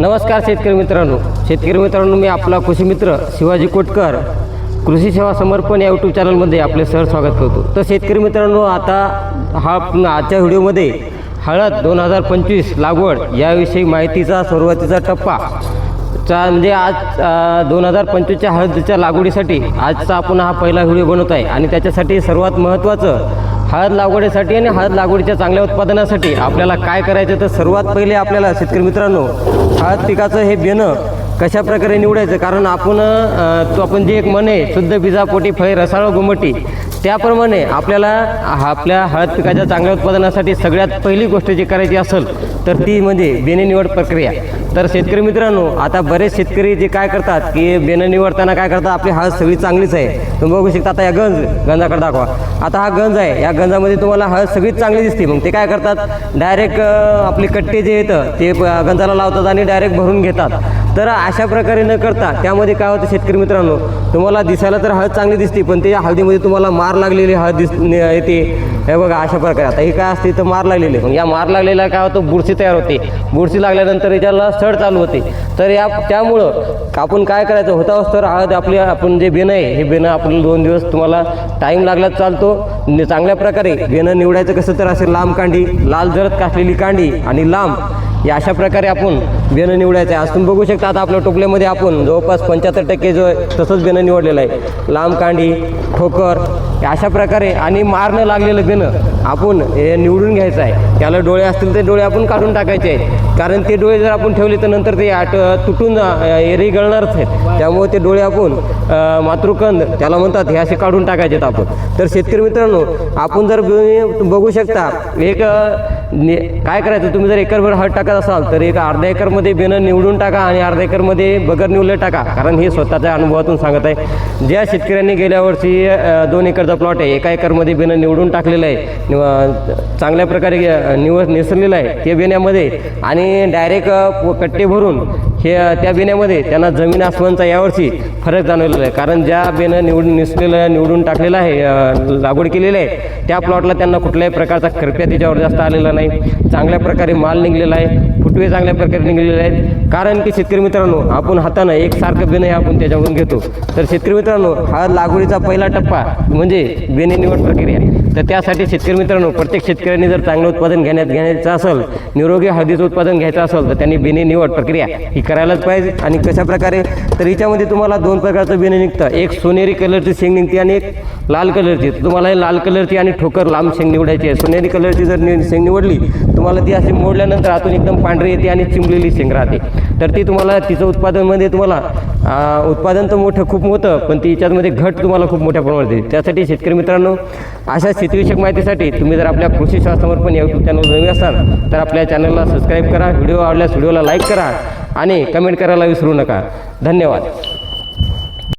नमस्कार शेतकरी मित्रांनो. शेतकरी मित्रांनो मी आपला कृषी मित्र शिवाजी कोटकर. कृषी सेवा समर्पण या यूट्यूब चॅनलमध्ये आपले सर स्वागत करतो. तर शेतकरी मित्रांनो आता हा आजच्या व्हिडिओमध्ये हळद दोन हजार पंचवीस लागवड याविषयी माहितीचा सुरुवातीचा टप्पा. चा म्हणजे आज दोन हजार पंचवीसच्या हळदीच्या लागवडीसाठी आजचा आपण हा पहिला व्हिडिओ बनवत आहे. आणि त्याच्यासाठी सर्वात महत्त्वाचं हळद लागवडीसाठी आणि हळद लागवडीच्या चांगल्या उत्पादनासाठी आपल्याला काय करायचं तर सर्वात पहिले आपल्याला शेतकरी मित्रांनो हळद पिकाचं हे बेणं कशा प्रकारे निवडायचं? कारण आपण तो आपण जे एक म्हणे शुद्ध बिजापोटी फळे रसाळ गुमटी त्याप्रमाणे आपल्याला हा- आपल्या हळद पिकाच्या चांगल्या उत्पादनासाठी सगळ्यात पहिली गोष्ट जी करायची असेल तर ती म्हणजे बेणे निवड प्रक्रिया. तर शेतकरी मित्रांनो आता बरेच शेतकरी जे काय करतात की बेणं निवडताना काय करतात आपली हळद सगळी चांगलीच आहे. तुम्ही बघू शकता आता या गंज गंजाकडे दाखवा. आता हा गंज आहे या गंजामध्ये तुम्हाला हळद सगळीच चांगली दिसते. मग ते काय करतात? डायरेक्ट आपले कट्टे जे येतं ते प- गंजाला लावतात आणि डायरेक्ट भरून घेतात. तर अशा प्रकारे न करता त्यामध्ये काय होतं शेतकरी मित्रांनो तुम्हाला दिसायला तर हळद चांगली दिसते पण ते हळदीमध्ये तुम्हाला मार लागलेली हळद दिस येते. हे बघा अशा प्रकारे. आता ही काय असते तर मार लागलेली. मग या मार लागलेला काय होतं बुरशी तयार होते. बुरशी लागल्यानंतर याच्याला सड चालू होते. तर या त्यामुळं आपण काय करायचं होता तर हळद आपली आपण जे बेणं आहे हे बेणं आपण दोन दिवस तुम्हाला टाईम लागला चालतो. चांगल्या प्रकारे बेणं निवडायचं कसं तर असे लांब कांडी लाल जरत कासलेली कांडी आणि लांब. या अशा प्रकारे आपण बेणं निवडायचं आहे. आज तुम्ही बघू शकता आता आपल्या टोपल्यामध्ये आपण जवळपास पंच्याहत्तर टक्के जो आहे तसंच बेणं निवडलेलं आहे. लांब कांडी ठोकर अशा प्रकारे आणि मारणं लागलेलं बेणं आपण हे निवडून घ्यायचं आहे. त्याला डोळे असतील ते डोळे आपण काढून टाकायचे आहेत. कारण ते डोळे जर आपण ठेवले तर नंतर ते आट तुटून एरी गळणारच आहेत. त्यामुळे ते डोळे आपण मातृकंद त्याला म्हणतात हे असे काढून टाकायचे आहेत आपण. तर शेतकरी मित्रांनो आपण जर बघू- शकता एक ने- काय करायचं? तुम्ही जर एकरभर हळद टाकत असाल तर एक अर्ध्या एकरमध्ये बेनं निवडून टाका आणि अर्ध्या एकरमध्ये बगर निवडलं टाका. कारण हे स्वतःच्या अनुभवातून सांगत आहे. ज्या शेतकऱ्यांनी गेल्या वर्षी दोन एकरचा प्लॉट आहे एका एकरमध्ये बेनं निवडून टाकलेलं आहे चांगल्या प्रकारे निव निसरलेलं आहे ते बेण्यामध्ये आणि डायरेक्ट कट्टे भरून हे त्या बेण्यामध्ये त्यांना जमीन आसमानचा यावर्षी फरक जाणवलेला आहे. कारण ज्या बेणं निवडून निसलेलं निवडून टाकलेलं आहे लागवड केलेली आहे त्या प्लॉटला त्यांना कुठल्याही प्रकारचा खर्प्या त्याच्यावर जास्त आलेला नाही. चांगल्या प्रकारे माल निघलेला आहे. फुटवे चांगल्या प्रकारे निघलेले आहेत. कारण की शेतकरी मित्रांनो आपण हातानं एकसारखं बेणं हे आपण त्याच्यावरून घेतो. तर शेतकरी मित्रांनो हा लागवडीचा पहिला टप्पा म्हणजे बेणे निवड प्रक्रिया. तर त्यासाठी शेतकरी मित्रांनो प्रत्येक शेतकऱ्यांनी जर चांगलं उत्पादन घेण्यात घेण्याचं असेल निरोगी हळदीचं उत्पादन घ्यायचं असेल तर त्यांनी बेणे निवड प्रक्रिया ही करायलाच पाहिजे. आणि कशा प्रकारे? तर हिच्यामध्ये तुम्हाला दोन प्रकारचं बेणे निघतं. एक सोनेरी कलरची शेंग निघते आणि एक लाल कलरची. तुम्हाला लाल कलरची आणि ठोकर लांब शेंग निवडायची आहे. सोनेरी कलरची जर शेंग निवडली तुम्हाला ती अशी मोडल्यानंतर आतून एकदम पांढरी येते आणि चिमलेली शेंग राहते. तर ती तुम्हाला तिचं उत्पादनमध्ये तुम्हाला उत्पादन तर मोठं खूप मोठं पण तिच्यामध्ये घट तुम्हाला खूप मोठ्या प्रमाणात येते त्यासाठी शेतकरी मित्रांनो अशा शेतीविषयक माहितीसाठी तुम्ही जर आपल्या कृषी शास्त्रावर पण यूट्यूब चॅनल नवीन असाल तर आपल्या चॅनलला सबस्क्राईब करा. व्हिडिओ आवडल्यास व्हिडिओला लाईक करा आणि कमेंट करायला विसरू नका. धन्यवाद.